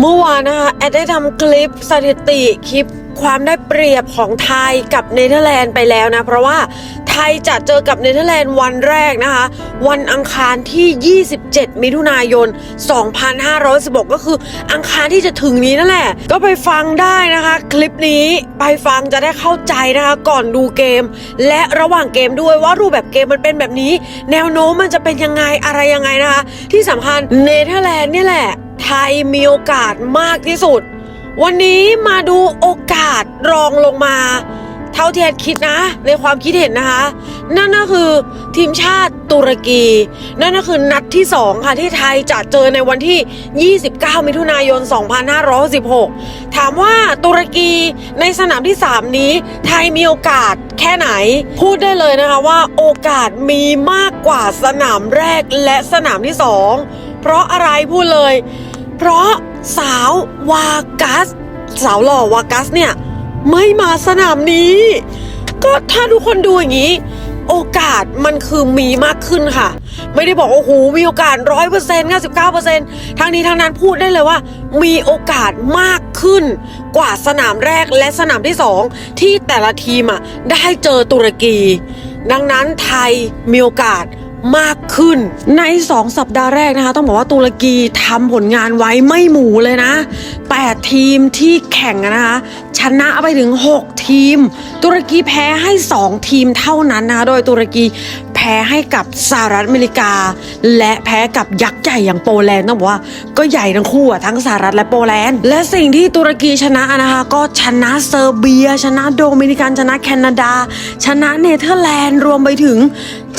เมื่อวานนะคะแอดได้ทำคลิปสถิติคลิปความได้เปรียบของไทยกับเนเธอร์แลนด์ไปแล้วนะ เพราะว่าไทยจะเจอกับเนเธอร์แลนด์วันแรกนะคะ วันอังคารที่ 27 มิถุนายน 2516 ก็คืออังคารที่จะถึงนี้นั่นแหละ ก็ไปฟังได้นะคะ คลิปนี้ไปฟังจะได้เข้าใจนะคะ ก่อนดูเกม และระหว่างเกมด้วยว่ารูปแบบเกมมันเป็นแบบนี้ แนวโน้มมันจะเป็นยังไงอะไรยังไงนะคะ ที่สำคัญเนเธอร์แลนด์เนี่ยแหละ ไทยมีโอกาสมากที่สุด วันนี้มาดูโอกาสรองลงมา เท่าที่แอดคิดนะ ในความคิดเห็นนะคะ นั่นก็คือทีมชาติตุรกี นั่นก็คือนัดที่ 2 ค่ะที่ไทยจะเจอในวันที่ 29 มิถุนายน 2516ถามว่าตุรกีในสนามที่ 3 นี้ ไทยมีโอกาสแค่ไหน พูดได้เลยนะคะว่าโอกาสมีมากกว่าสนามแรกและสนามที่ 2 เพราะอะไรพูดเลย เพราะสาววากัส สาวหล่อวากัสเนี่ย ไม่มาสนามนี้ ก็ถ้าทุกคนดูอย่างนี้ โอกาสมันคือมีมากขึ้นค่ะ ไม่ได้บอกว่าโอ้โหมีโอกาสร้อยเปอร์เซ็นต์เก้าสิบเก้าเปอร์เซ็นต์ทั้งนี้ทั้งนั้นพูดได้เลยว่า มีโอกาสมากขึ้นกว่าสนามแรกและสนามที่สองที่แต่ละทีมอะได้เจอตุรกี ดังนั้นไทยมีโอกาส มากขึ้น ใน 2 สัปดาห์แรกนะคะ ต้องบอกว่าตุรกีทำผลงานไว้ไม่หมูเลยนะ 8 ทีมที่แข่งนะคะชนะไปถึง 6 ทีม ตุรกีแพ้ให้ 2 ทีมเท่านั้นนะคะโดยตุรกี พ้ให้กับสหรัฐอเมริกา และแพ้กับยักษ์ใหญ่อย่างโปแลนด์ต้องบอกว่าก็ใหญ่ทั้งคู่อะทั้งสหรัฐและโปแลนด์ และสิ่งที่ตุรกีชนะนะคะก็ชนะเซอร์เบีย ชนะโดมินิกันชนะแคนาดา ชนะเนเธอร์แลนด์รวมไปถึง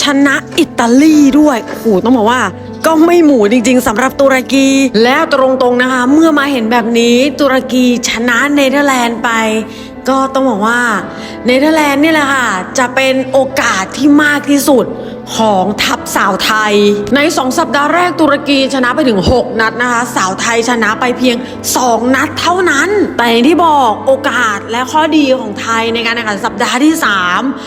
ชนะอิตาลีด้วยโอ้โหต้องบอกว่าก็ไม่หมูจริงๆสำหรับตุรกี แล้วตรงๆนะคะ เมื่อมาเห็นแบบนี้ตุรกีชนะเนเธอร์แลนด์ไป ก็ต้องบอกว่าเนเธอร์แลนด์นี่แหละค่ะ จะเป็นโอกาสที่มากที่สุดของทัพสาวไทย ใน 2 สัปดาห์แรกตุรกีชนะไปถึง 6 นัดนะคะ สาวไทยชนะไปเพียง 2 นัดเท่านั้น แต่อย่างที่บอกโอกาสและข้อดีของไทยในการแข่งขันสัปดาห์ที่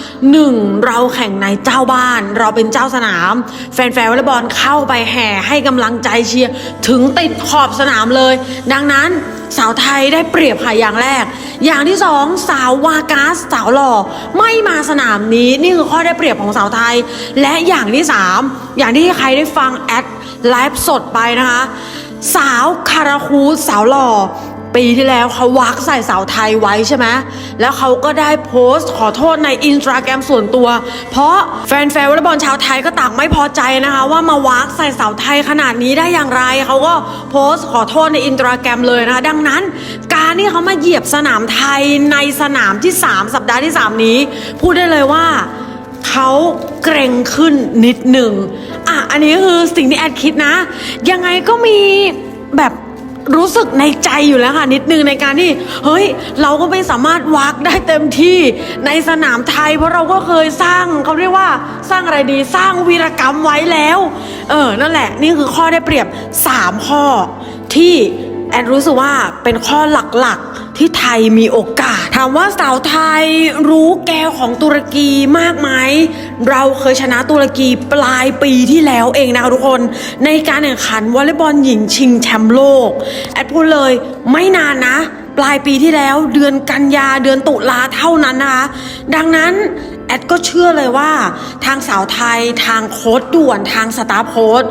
3 1 เราแข่งในเจ้าบ้าน เราเป็นเจ้าสนาม แฟนๆวอลเลย์บอลเข้าไปแห่ให้กำลังใจเชียร์ถึงติดขอบสนามเลย ดังนั้นสาวไทยได้เปรียบค่ะอย่างแรก อย่างที่สองสาววากาสสาวหล่อไม่มาสนามนี้นี่คือข้อได้เปรียบของสาวไทย และอย่างที่สามอย่างที่ใครได้ฟังแอดไลฟ์สดไปนะคะ สาวคาราคูสาวหล่อ ปีที่แล้วเขาวักใส่สาวไทยไว้ใช่ไหมแล้วเขาก็ได้โพสต์ขอโทษในอินสตาแกรมส่วนตัว เพราะแฟนๆวอลเลย์บอลชาวไทยก็ต่างไม่พอใจนะคะ ว่ามาวักใส่สาวไทยขนาดนี้ได้อย่างไรเขาก็โพสต์ขอโทษในอินสตาแกรมเลยนะคะดังนั้น การที่เขามาเหยียบสนามไทยในสนามที่ 3 สัปดาห์ที่ 3 นี้ พูดได้เลยว่าเขาเกรงขึ้นนิดหนึ่งอะอันนี้คือสิ่งที่แอดคิดนะ ยังไงก็มีแบบ รู้สึกในใจอยู่แล้วค่ะนิดนึงในการที่ เฮ้ย เราก็ไม่สามารถวักได้เต็มที่ในสนามไทย เพราะเราก็เคยสร้างเขาเรียกว่าสร้างอะไรดีสร้างวีรกรรมไว้แล้ว เออนั่นแหละ นี่คือข้อได้เปรียบ 3 ข้อที่แอนรู้สึกว่าเป็นข้อหลักๆ ที่ไทยมีโอกาส ถามว่าสาวไทยรู้แก้วของตุรกีมากไหมเราเคยชนะตุรกีปลายปีที่แล้วเองนะคะทุกคน ในการแข่งขันวอลเลย์บอลหญิงชิงแชมป์โลกแอดพูดเลยไม่นานนะ ปลายปีที่แล้วเดือนกันยาเดือนตุลาเท่านั้นนะคะ ดังนั้นแอดก็เชื่อเลยว่า ทางสาวไทยทางโค้ดด่วนทางสตาร์โค้ด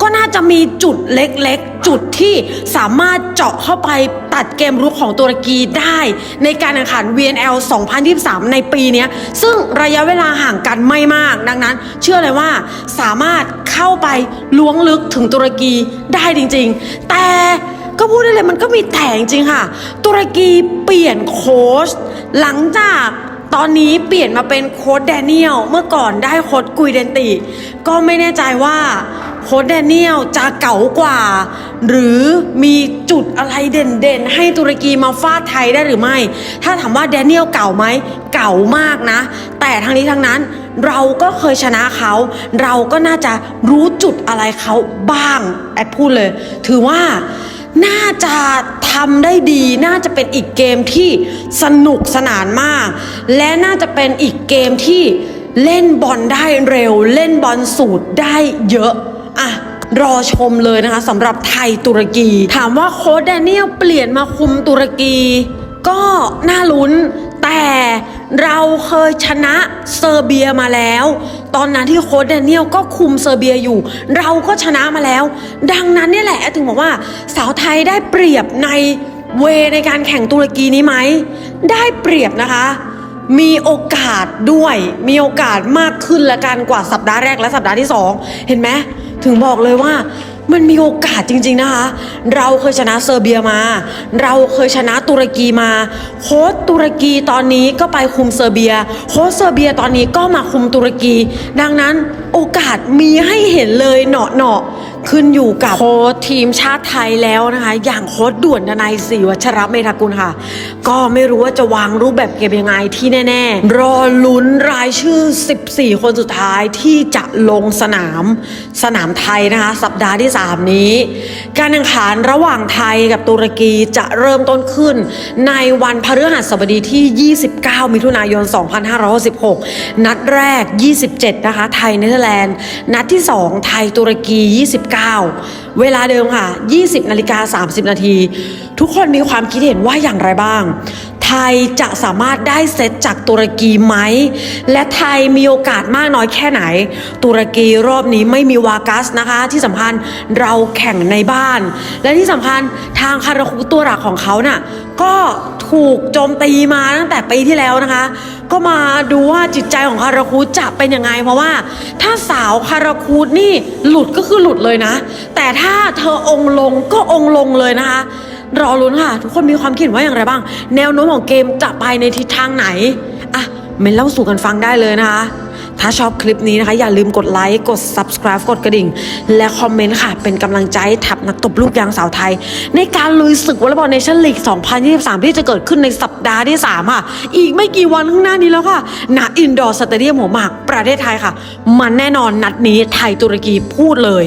ก็น่าจะมีจุดเล็กๆ จุดที่สามารถเจาะเข้าไปตัดเกมรุกของตุรกีได้ ในการแข่งขัน VNL 2023 ในปีนี้ซึ่งระยะเวลาห่างกันไม่มากดังนั้น เชื่อเลยว่าสามารถเข้าไปล้วงลึกถึงตุรกีได้จริง ๆ แต่ ก็พูดได้เลยมันก็มีแต่จริงค่ะ ตุรกีเปลี่ยนโค้ชหลังจากตอนนี้เปลี่ยนมาเป็นโค้ชแดเนียลเมื่อก่อนได้โค้ชกุยเดนติ ก็ไม่แน่ใจว่าโค้ชแดเนียลจะเก๋ากว่า หรือมีจุดอะไรเด่นๆ ให้ตุรกีมาฟาดไทยได้หรือไม่ ถ้าถามว่าแดเนียลเก่าไหมเก่ามากนะ แต่ทั้งนี้ทั้งนั้นเราก็เคยชนะเขา เราก็น่าจะรู้จุดอะไรเขาบ้างแอดพูดเลย ถือว่า น่าจะทำได้ดี น่าจะเป็นอีกเกมที่สนุกสนานมาก และน่าจะเป็นอีกเกมที่เล่นบอลได้เร็ว เล่นบอลสูตรได้เยอะอะรอชมเลยนะคะสำหรับไทยตุรกี ถามว่าโค้ชแดเนียลเปลี่ยนมาคุมตุรกี ก็น่าลุ้นแต่ เราเคยชนะเซอร์เบียมาแล้ว ตอนนั้นที่โค้ชแดเนียลก็คุมเซอร์เบียอยู่ เราก็ชนะมาแล้ว ดังนั้นเนี่ยแหละถึงบอกว่าสาวไทยได้เปรียบในเวในการแข่งตุรกีนี้ไหม ได้เปรียบนะคะ มีโอกาสด้วย มีโอกาสมากขึ้นละกันกว่าสัปดาห์แรกและสัปดาห์ที่สองเห็นไหมถึงบอกเลยว่า มันมีโอกาสจริง ๆนะคะ เราเคยชนะเซอร์เบียมา เราเคยชนะตุรกีมา โค้ชตุรกีตอนนี้ก็ไปคุมเซอร์เบีย โค้ชเซอร์เบียตอนนี้ก็มาคุมตุรกี ดังนั้นโอกาสมีให้เห็นเลยเนาะเนาะๆ ขึ้นอยู่กับโค้ชทีมชาติไทยแล้วนะคะ อย่างโค้ชด่วนดนายศรีวัชรเมธากุลค่ะ ก็ไม่รู้ว่าจะวางรูปแบบเกมยังไงที่แน่ ๆ รอลุ้นรายชื่อ 14 คนสุดท้ายที่จะลงสนามสนามไทยนะคะ สัปดาห์ที่ 3 นี้ การแข่งขันระหว่างไทยกับตุรกีจะเริ่มต้นขึ้น ในวันพฤหัสบดีที่ 29 มิถุนายน 2566 นัดแรก 27 นะคะ ไทยเนเธอร์แลนด์ นัดที่ 2 ไทยตุรกี 29เวลาเดิมค่ะ 20นาฬิกา30 นาที ทุกคนมีความคิดเห็นว่าอย่างไรบ้าง ทยจะสามารถได้เซตจากตุรกีไหม และไทยมีโอกาสมากน้อยแค่ไหน ตุรกีรอบนี้ไม่มีวากัสนะคะ ที่สำคัญเราแข่งในบ้าน และที่สำคัญทางคาราคุตัวหลักของเขาน่ะก็ถูกโจมตีมาตั้งแต่ปีที่แล้วนะคะ ก็มาดูว่าจิตใจของคาราคูจะเป็นยังไง เพราะว่าถ้าสาวคาราคูนี่หลุดก็คือหลุดเลยนะ แต่ถ้าเธอองลงก็องลงเลยนะคะ รอลุ้นค่ะ ทุกคนมีความคิดว่าอย่างไรบ้าง แนวโน้มของเกมจะไปในทิศทางไหนอะเมนเล่าสู่กันฟังได้เลยนะคะ ถ้าชอบคลิปนี้นะคะ อย่าลืมกดไลค์ กด subscribe กดกระดิ่ง และคอมเมนต์ค่ะ เป็นกำลังใจให้ทับนักตบลูกยางสาวไทย ในการลุยศึกวอลเลย์บอลเนชั่นลีก 2023 ที่จะเกิดขึ้นในสัปดาห์ที่ 3 ค่ะ อีกไม่กี่วันข้างหน้านี้แล้วค่ะณอินดอร์สเตเดียมหัวหมากประเทศไทยค่ะ มันแน่นอนนัดนี้ไทยตุรกีพูดเลย